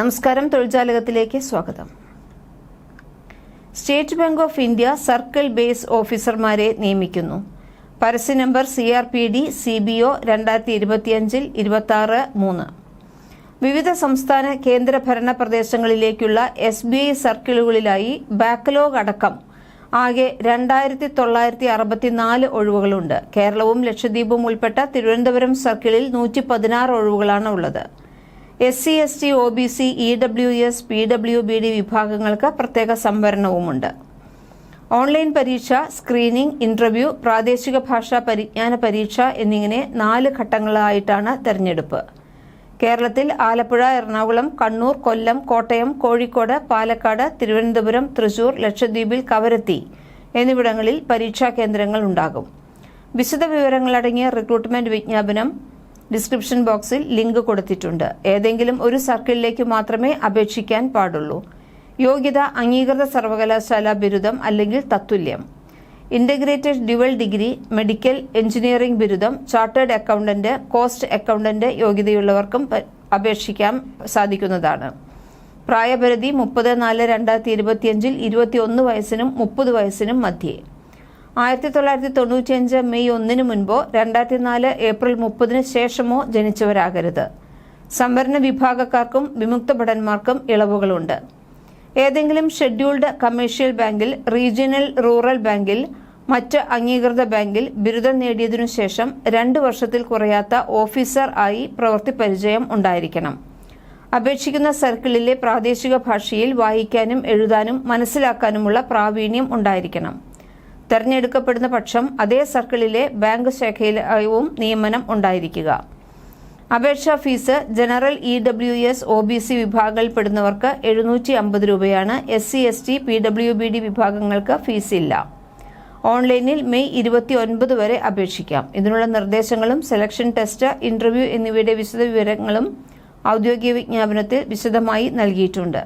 നമസ്കാരം. തൊഴിൽജാലകത്തിലേക്ക് സ്വാഗതം. State Bank of India circle base ഓഫീസർമാരെ നിയമിക്കുന്നു. പരസ്യ number C R P D C B O രണ്ടായിരത്തി ഇരുപത്തിയഞ്ചിൽ ഇരുപത്തി ആറ് മൂന്ന്. വിവിധ സംസ്ഥാന കേന്ദ്രഭരണ പ്രദേശങ്ങളിലേക്കുള്ള എസ് ബി ഐ സർക്കിളുകളിലായി ബാക്ക്ലോഗ് അടക്കം ആകെ രണ്ടായിരത്തി തൊള്ളായിരത്തി അറുപത്തിനാല് ഒഴിവുകളുണ്ട്. കേരളവും ലക്ഷദ്വീപും ഉൾപ്പെട്ട തിരുവനന്തപുരം സർക്കിളിൽ നൂറ്റി പതിനാറ് ഒഴിവുകളാണ് ഉള്ളത്. S C S T O B C E W S P W B D വിഭാഗങ്ങൾക്ക് പ്രത്യേക സംവരണവുമുണ്ട്. ഓൺലൈൻ പരീക്ഷ സ്ക്രീനിംഗ് ഇന്റർവ്യൂ പ്രാദേശിക ഭാഷാ പരിജ്ഞാന പരീക്ഷ എന്നിങ്ങനെ നാല് ഘട്ടങ്ങളായിട്ടാണ് തെരഞ്ഞെടുപ്പ്. കേരളത്തിൽ ആലപ്പുഴ എറണാകുളം കണ്ണൂർ കൊല്ലം കോട്ടയം കോഴിക്കോട് പാലക്കാട് തിരുവനന്തപുരം തൃശൂർ ലക്ഷദ്വീപിൽ കവരത്തി എന്നിവിടങ്ങളിൽ പരീക്ഷാ കേന്ദ്രങ്ങൾ ഉണ്ടാകും. വിശദ വിവരങ്ങളടങ്ങിയ റിക്രൂട്ട്മെന്റ് വിജ്ഞാപനം ഡിസ്ക്രിപ്ഷൻ ബോക്സിൽ ലിങ്ക് കൊടുത്തിട്ടുണ്ട്. ഏതെങ്കിലും ഒരു സർക്കിളിലേക്ക് മാത്രമേ അപേക്ഷിക്കാൻ പാടുള്ളൂ. യോഗ്യത അംഗീകൃത സർവകലാശാല ബിരുദം അല്ലെങ്കിൽ തത്തുല്യം. Integrated dual degree medical engineering ബിരുദം ചാർട്ടേഡ് അക്കൗണ്ടന്റ് കോസ്റ്റ് അക്കൗണ്ടന്റ് യോഗ്യതയുള്ളവർക്കും അപേക്ഷിക്കാൻ സാധിക്കുന്നതാണ്. പ്രായപരിധി മുപ്പത് നാല് രണ്ടായിരത്തി ഇരുപത്തിയഞ്ചിൽ ഇരുപത്തിയൊന്ന് വയസ്സിനും മുപ്പത് വയസ്സിനും മധ്യേ. ആയിരത്തി തൊള്ളായിരത്തി തൊണ്ണൂറ്റിയഞ്ച് മെയ് ഒന്നിന് മുൻപോ രണ്ടായിരത്തി നാല് ഏപ്രിൽ മുപ്പതിന് ശേഷമോ ജനിച്ചവരാകരുത്. സംവരണ വിഭാഗക്കാർക്കും വിമുക്ത ഭടന്മാർക്കും ഇളവുകളുണ്ട്. ഏതെങ്കിലും ഷെഡ്യൂൾഡ് കമേഴ്ഷ്യൽ ബാങ്കിൽ റീജിയണൽ റൂറൽ ബാങ്കിൽ മറ്റ് അംഗീകൃത ബാങ്കിൽ ബിരുദം നേടിയതിനു ശേഷം രണ്ട് വർഷത്തിൽ കുറയാത്ത ഓഫീസർ ആയി പ്രവൃത്തി പരിചയം ഉണ്ടായിരിക്കണം. അപേക്ഷിക്കുന്ന സർക്കിളിലെ പ്രാദേശിക ഭാഷയിൽ വായിക്കാനും എഴുതാനും മനസ്സിലാക്കാനുമുള്ള പ്രാവീണ്യം ഉണ്ടായിരിക്കണം. തെരഞ്ഞെടുക്കപ്പെടുന്ന പക്ഷം അതേ സർക്കിളിലെ ബാങ്ക് ശാഖയിലും നിയമനം ഉണ്ടായിരിക്കുക. അപേക്ഷാ fees general E W S O B C വിഭാഗങ്ങളിൽപ്പെടുന്നവർക്ക് എഴുന്നൂറ്റി അമ്പത് രൂപയാണ്. S C S T P W B D വിഭാഗങ്ങൾക്ക് ഫീസ് ഇല്ല ഓൺലൈനിൽ മെയ് ഇരുപത്തി ഒൻപത് വരെ അപേക്ഷിക്കാം. ഇതിനുള്ള നിർദ്ദേശങ്ങളും സെലക്ഷൻ ടെസ്റ്റ് ഇന്റർവ്യൂ എന്നിവയുടെ വിശദവിവരങ്ങളും ഔദ്യോഗിക വിജ്ഞാപനത്തിൽ വിശദമായി നൽകിയിട്ടുണ്ട്.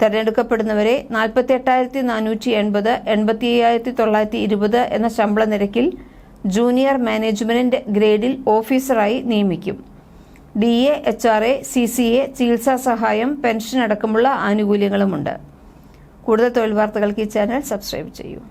തെരഞ്ഞെടുക്കപ്പെടുന്നവരെ നാൽപ്പത്തി എട്ടായിരത്തി നാനൂറ്റി എൺപത് എൺപത്തി അയ്യായിരത്തി തൊള്ളായിരത്തി ഇരുപത് എന്ന ശമ്പള നിരക്കിൽ ജൂനിയർ മാനേജ്മെന്റ് ഗ്രേഡിൽ ഓഫീസറായി നിയമിക്കും. D A H R A C C A ചികിത്സാ സഹായം പെൻഷൻ അടക്കമുള്ള ആനുകൂല്യങ്ങളുമുണ്ട്. കൂടുതൽ തൊഴിൽ വാർത്തകൾക്ക് ഈ ചാനൽ സബ്സ്ക്രൈബ് ചെയ്യൂ.